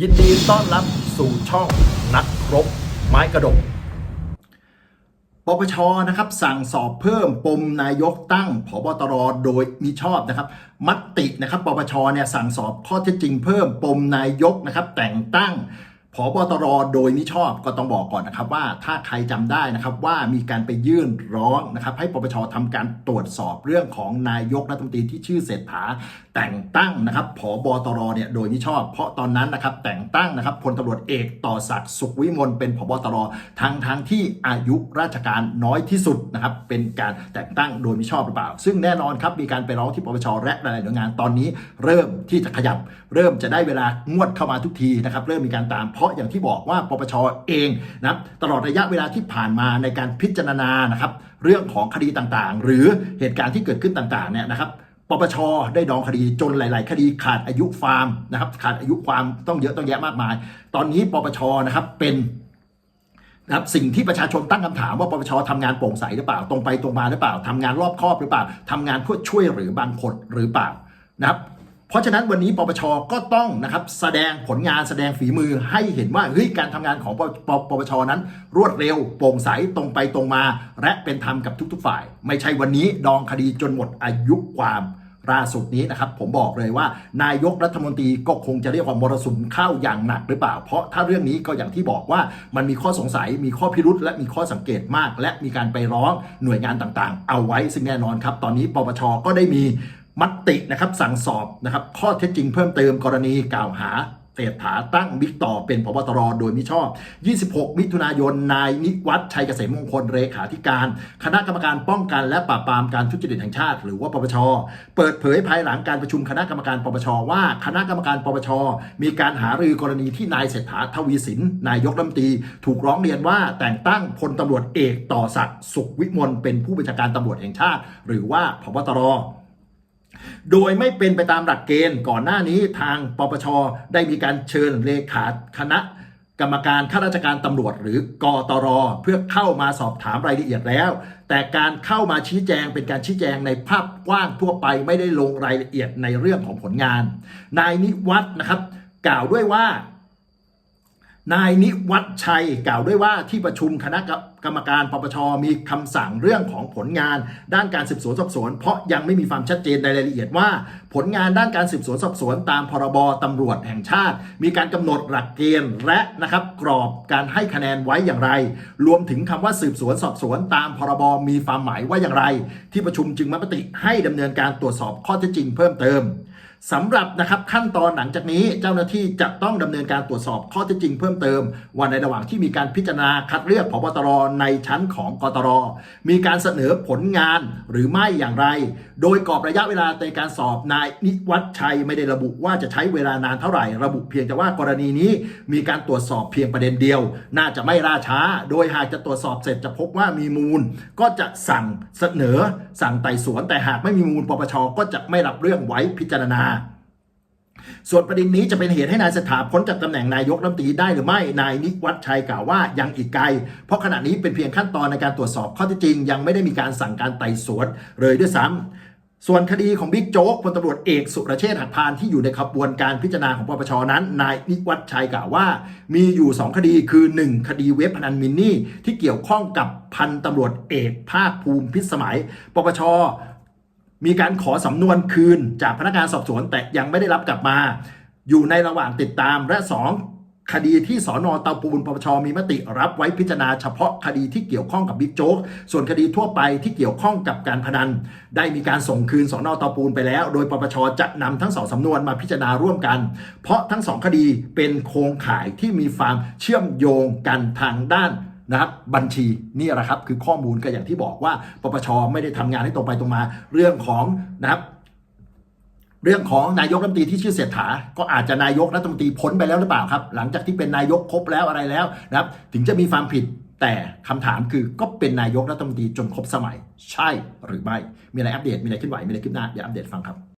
ยินดีต้อนรับสู่ช่องนักรบไม้กระดก ปปชนะครับสั่งสอบเพิ่มปมนายกตั้งผบตรโดยมิชอบนะครับ มตินะครับปปชเนี่ยสั่งสอบข้อเท็จจริงเพิ่มปมนายกนะครับแต่งตั้ง ผบตรโดยมิชอบก็ต้องบอกก่อนนะครับว่าถ้าใครจำได้นะครับว่ามีการไปยื่นร้องนะครับให้ปปชทำการตรวจสอบเรื่องของนายกรัฐมนตรีที่ชื่อเศรษฐาแต่งตั้งนะครับผบตรเนี่ยโดยมิชอบ เพราะตอนนั้นนะครับแต่งตั้งนะครับพลตำรวจเอกต่อศักดิ์สุขวิมลเป็นผบตรทั้งทั้งที่อายุราชการน้อยที่สุดนะครับเป็นการแต่งตั้งโดยมิชอบหรือเปล่า ซึ่งแน่นอนครับมีการไปร้องที่ปปชและหลายหน่วยงานตอนนี้ เริ่มที่จะขยับ เริ่มจะได้เวลางวดเข้ามาทุกทีนะครับเริ่มมีการตามพราะอย่างที่บอกว่าปปชเองนะตลอดระยะเวลาที่ผ่านมาในการพิจารณานะครับเรื่องของคดีต่างๆ หรือเหตุการณ์ที่เกิดขึ้นต่างๆเนี่ยนะครับปปชได้ดองคดีจนหลาย ๆ คดีขาดอายุความนะครับขาดอายุความต้องเยอะต้องแยะมากมาย ตอนนี้ปปชนะครับเป็นนะครับสิ่งที่ประชาชนตั้งคำถามว่าปปชทำงานโปร่งใสหรือเปล่า ตรงไปตรงมาหรือเปล่าทำงานรอบคอบหรือเปล่าทำงานเพื่อช่วยหรือบางคนหรือเปล่านะครับ เพราะฉะนั้นวันนี้ปปชก็ต้องนะครับแสดงผลงานแสดงฝีมือให้เห็นว่าเฮ้ยการทำงานของปปปปชนั้น รวดเร็วโปร่งใสตรงไปตรงมา และเป็นธรรมกับทุก ๆ ฝ่าย ไม่ใช่วันนี้ดองคดีจนหมดอายุความล่าสุดนี้นะครับผมบอกเลยว่า นายกรัฐมนตรีก็คงจะเรียกว่ามรสุมเข้าอย่างหนักหรือเปล่า เพราะถ้าเรื่องนี้ก็อย่างที่บอกว่ามันมีข้อสงสัยมีข้อพิรุษและมีข้อสังเกตมาก และมีการไปร้องหน่วยงานต่างๆ เอาไว้ซึ่งแน่นอนครับ ตอนนี้ปปชก็ได้มี มตินะครับสั่งสอบนะครับข้อเท็จจริงเพิ่มเติมกรณีกล่าวหาเศรษฐาตั้งบิ๊กต่อเป็นพบตรโดยมิชอบ 26 มิถุนายน นายนิวัฒชัยเกษมมงคลเลขาธิการ คณะกรรมการป้องกันและปราบปรามการทุจริตแห่งชาติ หรือว่าปปช เปิดเผยภายหลังการประชุมคณะกรรมการปปชว่าคณะกรรมการปปช มีการหารือกรณีที่นายเศรษฐาทวีสิน นายกรัฐมนตรีถูกร้องเรียนว่าแต่งตั้งพลตำรวจเอกต่อศักดิ์สุขวิมลเป็นผู้บัญชาการตำรวจแห่งชาติ หรือว่าพบตร โดยไม่เป็นไปตามหลักเกณฑ์ก่อนหน้านี้ทางปปชได้มีการเชิญเลขาคณะกรรมการข้าราชการตำรวจหรือกตร เพื่อเข้ามาสอบถามรายละเอียดแล้ว แต่การเข้ามาชี้แจงเป็นการชี้แจงในภาพกว้างทั่วไปไม่ได้ลงรายละเอียดในเรื่องของผลงาน นายนิวัฒน์นะครับ กล่าวด้วยว่า นายนิวัฒน์ชัยกล่าวด้วยว่าที่ประชุมคณะกรรมการปปชมีคำสั่งเรื่องของผลงานด้านการสืบสวนสอบสวน เพราะยังไม่มีความชัดเจนในรายละเอียดว่า ผลงานด้านการสืบสวนสอบสวน ตามพรบตำรวจแห่งชาติ มีการกำหนดหลักเกณฑ์และนะครับกรอบการให้คะแนนไว้อย่างไร รวมถึงคำว่าสืบสวนสอบสวน ตามพรบมีความหมายว่าอย่างไร ที่ประชุมจึงมติให้ดำเนินการตรวจสอบข้อเท็จจริงเพิ่มเติม สำหรับนะครับขั้นตอนหลังจากนี้เจ้าหน้าที่จะต้องดำเนินการตรวจสอบข้อเท็จจริงเพิ่มเติมว่าในระหว่างที่มีการพิจารณาคัดเลือกพบตรในชั้นของกตร มีการเสนอผลงานหรือไม่อย่างไร โดยกรอบระยะเวลาในการสอบนายนิวัฒชัยไม่ได้ระบุว่าจะใช้เวลานานเท่าไหร่ ระบุเพียงแต่ว่ากรณีนี้มีการตรวจสอบเพียงประเด็นเดียว น่าจะไม่ล่าช้า โดยหากจะตรวจสอบเสร็จจะพบว่ามีมูล ก็จะสั่งเสนอสั่งไต่สวนแต่หากไม่มีมูลปปชก็จะไม่รับเรื่องไว้พิจารณา ส่วนประเด็นนี้จะเป็นเหตุให้นายเศรษฐาพ้นจากตำแหน่งนายกรัฐมนตรีได้หรือไม่ นายนิวัฒชัยกล่าวว่ายังอีกไกล เพราะขณะนี้เป็นเพียงขั้นตอนในการตรวจสอบข้อเท็จจริง ยังไม่ได้มีการสั่งการไต่สวนเลยด้วยซ้ำส่วนคดีของบิ๊กโจ๊กพลตำรวจเอกสุรเชษฐ์หักพานที่อยู่ในขบวนการพิจารณาของปปชนั้น นายนิวัฒชัยกล่าวว่า มีอยู่ 2 คดีคือ 1 คดีเว็บพนันมินนี่ ที่เกี่ยวข้องกับพันตำรวจเอกภาคภูมิพิสมัย ปปช มีการขอสำนวนคืนจากพนักงานสอบสวนแต่ยังไม่ได้รับกลับมา อยู่ในระหว่างติดตามและ 2 คดีที่สอนอเตาปูนปปชมีมติรับไว้พิจารณาเฉพาะคดีที่เกี่ยวข้องกับบิ๊กโจ๊กส่วนคดีทั่วไปที่เกี่ยวข้องกับการพนัน ได้มีการส่งคืนสอนอเตาปูนไปแล้ว โดยปปชจะนำทั้งสองสำนวนมาพิจารณาร่วมกัน เพราะทั้งสองคดีเป็นโครงข่ายที่มีความเชื่อมโยงกันทางด้าน นะครับบัญชีนี่แหละครับคือข้อมูลก็อย่างที่บอกว่าปปชไม่ได้ทำงานให้ตรงไปตรงมา เรื่องของนะครับเรื่องของนายกรัฐมนตรีที่ชื่อเศรษฐา ก็อาจจะนายกรัฐมนตรีพ้นไปแล้วหรือเปล่าครับ หลังจากที่เป็นนายกครบแล้วอะไรแล้วนะครับ ถึงจะมีความผิดแต่คำถามคือก็เป็นนายกรัฐมนตรีจนครบสมัย ใช่หรือไม่ มีอะไรอัปเดตมีอะไรขึ้นไหวมีอะไรขึ้นหน้าเดี๋ยวอัปเดตฟังครับ